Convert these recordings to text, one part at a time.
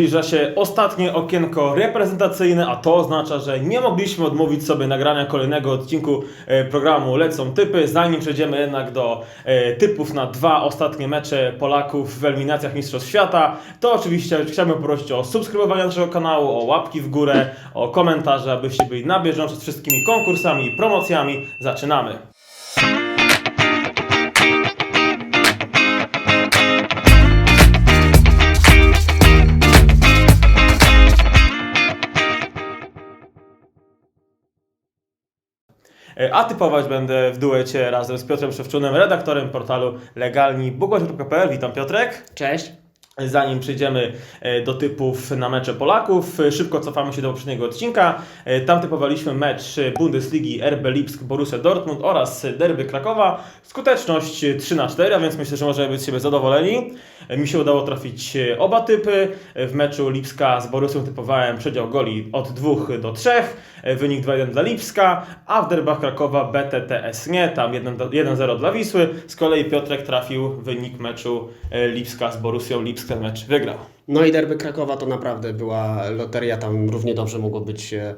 Zbliża się ostatnie okienko reprezentacyjne, a to oznacza, że nie mogliśmy odmówić sobie nagrania kolejnego odcinku e, programu Lecą Typy. Zanim przejdziemy jednak do e, typów na dwa ostatnie mecze Polaków w eliminacjach Mistrzostw Świata, to oczywiście chciałbym prosić o subskrybowanie naszego kanału, o łapki w górę, o komentarze, abyście byli na bieżąco z wszystkimi konkursami i promocjami. Zaczynamy! A typować będę w duecie razem z Piotrem Szewczunem, redaktorem portalu legalni.pl. Witam Piotrek. Cześć. Zanim przejdziemy e, do typów na mecze Polaków, e, szybko cofamy się do poprzedniego odcinka. E, Tam typowaliśmy mecz Bundesligi RB Lipsk Borussia Dortmund oraz Derby Krakowa. Skuteczność 3 na 4, a więc myślę, że możemy być z siebie zadowoleni. Mi się udało trafić oba typy. W meczu Lipska z Borussią typowałem przedział goli od 2 do 3, e, wynik 2-1 dla Lipska, a w derbach Krakowa BTTS nie, tam 1 do- 1-0 dla Wisły. Z kolei Piotrek trafił wynik meczu Lipska z Borussią. Lipsk ten mecz wygrał. No i derby Krakowa to naprawdę była loteria, tam równie dobrze mogło być e,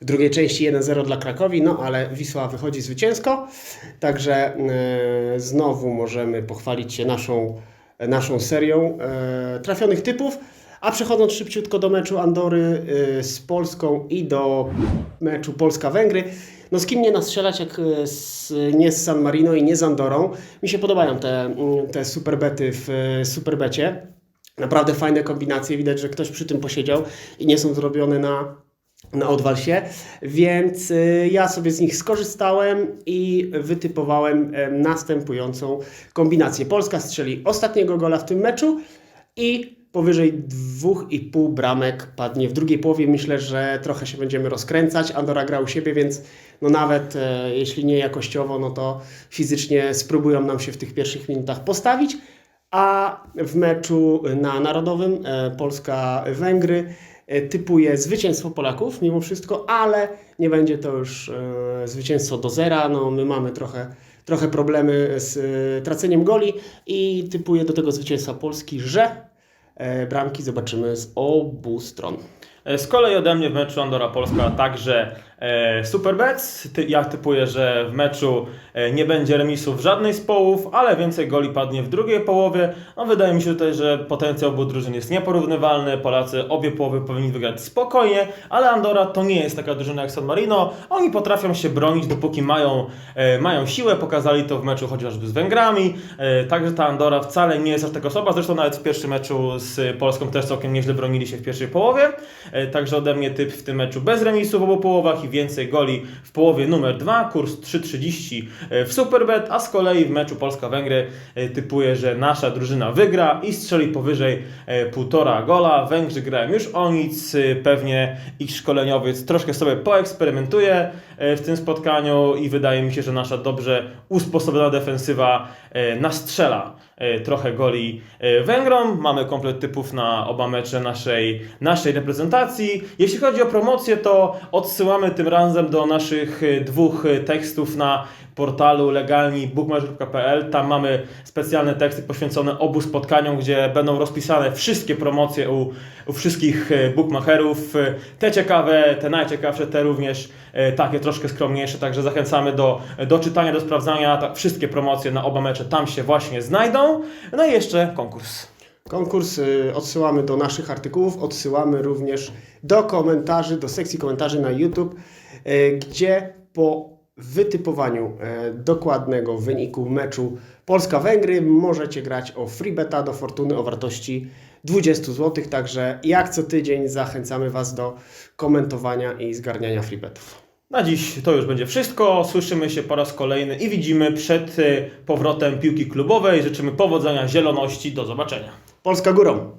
w drugiej części 1-0 dla Krakowi, no ale Wisła wychodzi zwycięsko, także e, znowu możemy pochwalić się naszą, naszą serią e, trafionych typów. A przechodząc szybciutko do meczu Andory z Polską i do meczu Polska-Węgry, no z kim nie nastrzelać jak z, nie z San Marino i nie z Andorą. Mi się podobają te, mm, te superbety w superbecie. Naprawdę fajne kombinacje, widać, że ktoś przy tym posiedział i nie są zrobione na, na odwalsie, więc y, ja sobie z nich skorzystałem i wytypowałem em, następującą kombinację. Polska strzeli ostatniego gola w tym meczu i powyżej 2,5 bramek padnie w drugiej połowie. Myślę, że trochę się będziemy rozkręcać. Andora gra u siebie, więc no nawet e, jeśli nie jakościowo, no to fizycznie spróbują nam się w tych pierwszych minutach postawić. A w meczu na Narodowym e, Polska-Węgry e, typuje zwycięstwo Polaków mimo wszystko, ale nie będzie to już e, zwycięstwo do zera. No, my mamy trochę, trochę problemy z traceniem goli i typuję do tego zwycięstwa Polski, że bramki zobaczymy z obu stron. Z kolei ode mnie w meczu Andora-Polska także e, Superbets. Ty, ja typuję, że w meczu e, nie będzie remisów w żadnej z połów, ale więcej goli padnie w drugiej połowie. No, wydaje mi się tutaj, że potencjał obu drużyn jest nieporównywalny. Polacy obie połowy powinni wygrać spokojnie, ale Andora to nie jest taka drużyna jak San Marino. Oni potrafią się bronić, dopóki mają, e, mają siłę. Pokazali to w meczu chociażby z Węgrami. E, także ta Andora wcale nie jest aż taka słaba. Zresztą nawet w pierwszym meczu z Polską też całkiem nieźle bronili się w pierwszej połowie. E, Także ode mnie typ w tym meczu bez remisu w obu połowach i więcej goli w połowie numer 2, kurs 3,30 w Superbet, a z kolei w meczu Polska-Węgry e, typuję, że nasza drużyna wygra i strzeli powyżej e, półtora gola. Węgrzy grają już o nic, e, pewnie ich szkoleniowiec troszkę sobie poeksperymentuje e, w tym spotkaniu i wydaje mi się, że nasza dobrze usposobiona defensywa e, nastrzela e, trochę goli e, Węgrom. Mamy komplet typów na oba mecze naszej, naszej reprezentacji. Jeśli chodzi o promocję, to odsyłamy tym razem do naszych e, dwóch e, tekstów na portalu legalni.bookmachers.pl. Tam mamy specjalne teksty poświęcone obu spotkaniom, gdzie będą rozpisane wszystkie promocje u, u wszystkich e, bookmacherów. Te ciekawe, te najciekawsze, te również takie troszkę skromniejsze. Także zachęcamy do, do czytania, do sprawdzania. Wszystkie promocje na oba mecze tam się właśnie znajdą. No i jeszcze konkurs. Konkurs y, odsyłamy do naszych artykułów, odsyłamy również do komentarzy, do sekcji komentarzy na YouTube, y, gdzie po wytypowaniu y, dokładnego wyniku meczu Polska-Węgry możecie grać o free beta do fortuny o wartości 20 zł. Także jak co tydzień zachęcamy Was do komentowania i zgarniania free betów. Na dziś to już będzie wszystko. Słyszymy się po raz kolejny i widzimy przed powrotem piłki klubowej. Życzymy powodzenia, zieloności. Do zobaczenia. Polska górą!